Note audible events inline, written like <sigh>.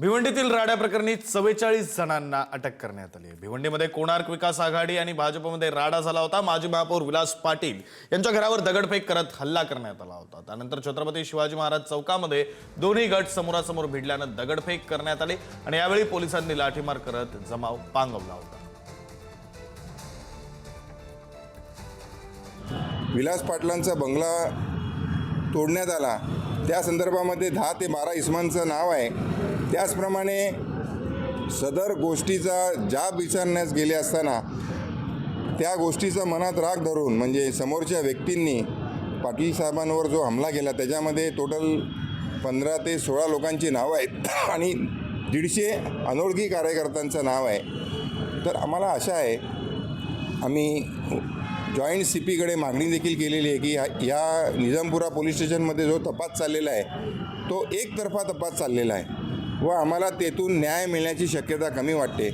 भिवंडीतील राड्या प्रकरणी चव्वेचाळीस जणांना अटक करण्यात आली. भिवंडीमध्ये कोणार्क विकास आघाडी आणि भाजपमध्ये राडा झाला होता. माजी महापौर विलास पाटील यांच्या घरावर दगडफेक करत हल्ला करण्यात आला होता. त्यानंतर छत्रपती शिवाजी महाराज चौकामध्ये दोन्ही गट समोरासमोर भिडल्यानं दगडफेक करण्यात आली आणि यावेळी पोलिसांनी लाठीमार करत जमाव पांगवला होता. विलास पाटलांचा बंगला तोडण्यात आला. त्या संदर्भामध्ये दहा ते बारा इस्मांचं नाव आहे. त्याचप्रमाणे सदर गोष्टीचा जाब विचारण्यास गेले असताना त्या गोष्टीचा मनात राग धरून म्हणजे समोरच्या व्यक्तींनी पाटील साहेबांवर जो हमला केला त्याच्यामध्ये टोटल पंधरा ते सोळा लोकांची नावं आहेत <coughs> आणि दीडशे अनोळखी कार्यकर्त्यांचं नाव आहे. तर आम्हाला आशा आहे आम्ही जॉईंट सी पीकडे मागणी देखील केलेली आहे की या- या निजामपुरा पोलीस स्टेशनमध्ये जो तपास चाललेला आहे तो एकतर्फा तपास चाललेला आहे व आम्हाला तेथून न्याय मिळण्याची शक्यता कमी वाटते.